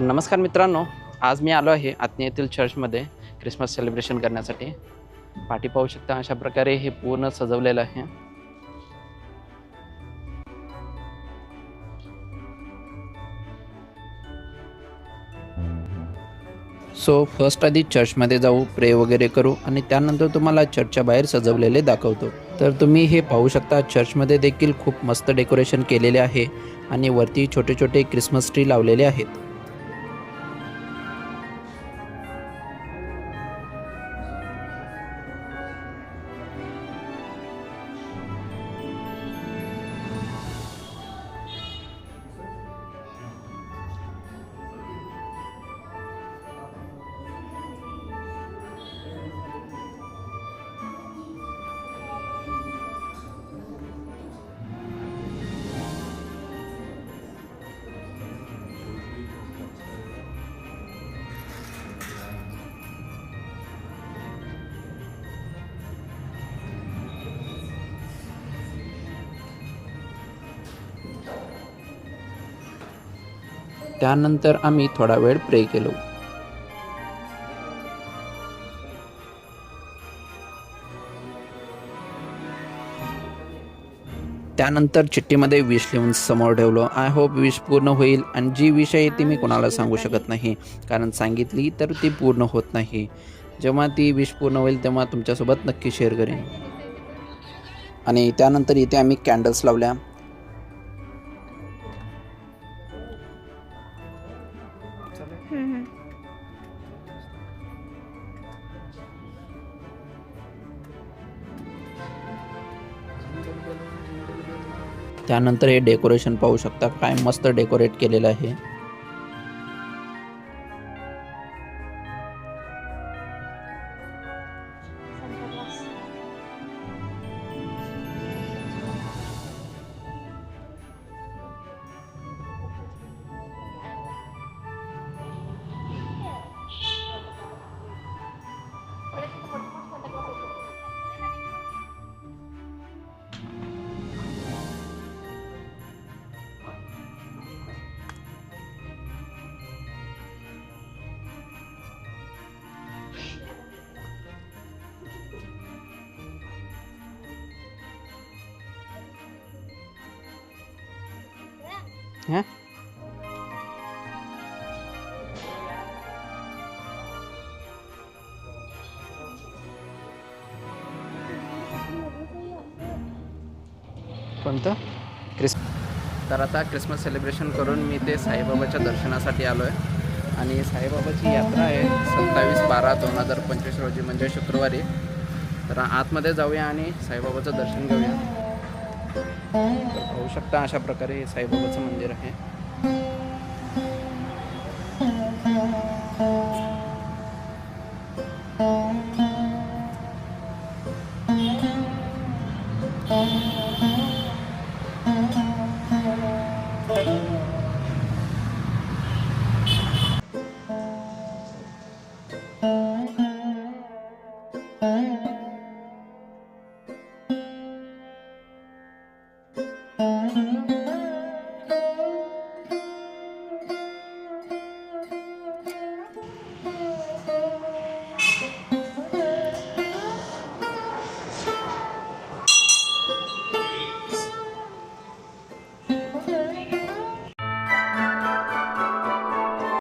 नमस्कार मित्रांनो आज मी आलो आहे आत्नी येथील चर्चमध्ये क्रिसमस सेलिब्रेशन करण्यासाठी. पाठी पाहू शकता अशा प्रकारे हे पूर्ण सजवलेलं आहे. सो फर्स्ट आधी चर्चमध्ये जाऊ प्रे वगैरे करू आणि त्यानंतर तुम्हाला चर्चच्या बाहेर सजवलेले दाखवतो. तर तुम्ही हे पाहू शकता चर्चमध्ये देखील खूप मस्त डेकोरेशन केलेले आहे आणि वरती छोटे छोटे क्रिसमस ट्री लावलेले आहेत. त्यानंतर आम्ही थोडा वेळ प्रे केलो. त्यानंतर चिठ्ठीमध्ये विष लिहून समोर ठेवलो. आय होप विश पूर्ण होईल आणि जी विष आहे ती मी कोणाला सांगू शकत नाही कारण सांगितली तर ती पूर्ण होत नाही. जेव्हा ती विश पूर्ण होईल तेव्हा तुमच्यासोबत नक्की शेअर करेन. आणि त्यानंतर इथे आम्ही कॅन्डल्स लावल्या. त्यानंतर हे डेकोरेशन पाहू शकता काय मस्त डेकोरेट केलेलं आहे. हं? कोणतं? क्रिस तर आता क्रिसमस सेलिब्रेशन करून मी ते साईबाबाच्या दर्शनासाठी आलो आहे आणि साईबाबाची यात्रा आहे सत्तावीस बारा दोन हजार पंचवीस रोजी म्हणजे शुक्रवारी. तर आतमध्ये जाऊया आणि साईबाबाचं दर्शन घेऊया. पाहू शकता अशा प्रकारे हे साईबाबाचं मंदिर आहे.